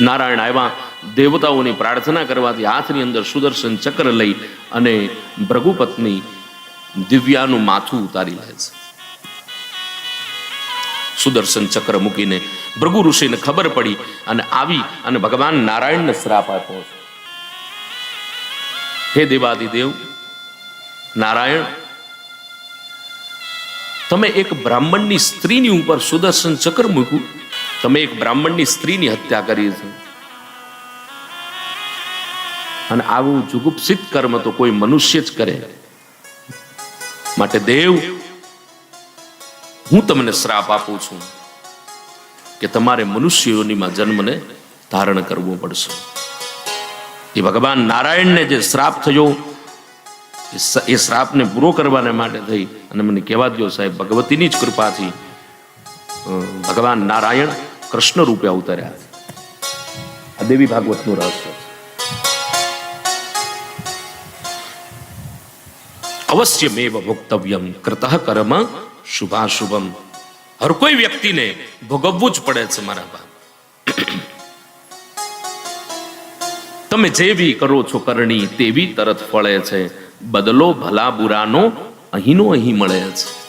નારાયણ આવ્યા. દેવતાઓની પ્રાર્થના કરવાથી હાથની અંદર સુદર્શન ચક્ર લઈ અને ભૃગુપત્ની દિવ્યાનું માથું ઉતારી લે છે. સુદર્શન ચક્ર મૂકીને ભૃગુ ઋષિને ખબર પડી અને આવી અને ભગવાન નારાયણને શ્રાપ આપ્યો હે દેવાદિદેવ, નારાયણ, તમે એક બ્રાહ્મણની સ્ત્રીની ઉપર સુદર્શન ચક્ર મૂક્યું? તમે એક બ્રાહ્મણની સ્ત્રીની હત્યા કરી છે. અને આવું જુગુપ્સિત કર્મ તો કોઈ મનુષ્ય જ કરે. માટે દેવ, હું તમને શ્રાપ આપું છું કે તમારે મનુષ્યોનીમાં જન્મને ધારણ કરવો પડશે. એ ભગવાન નારાયણને જે શ્રાપ થયો, એ શ્રાપને પૂરો કરવાને માટે થઈ. અને મને કહેવા દો સાહેબ, ભગવતીની જ કૃપાથી ભગવાન નારાયણ કૃષ્ણ રૂપે અવતર્યા. આ દેવી ભાગવતનું રહસ્ય અવશ્યમેવ ભોક્તવ્યમ કૃત કર્મ શુભાશુભમ. હર કોઈ વ્યક્તિને ભોગવવું જ પડે છે મારા બાપ તમે જેવી કરો છો કરણી, તેવી તરત ફળે છે. બદલો ભલા બુરાનો અહીંનો અહીં મળે છે.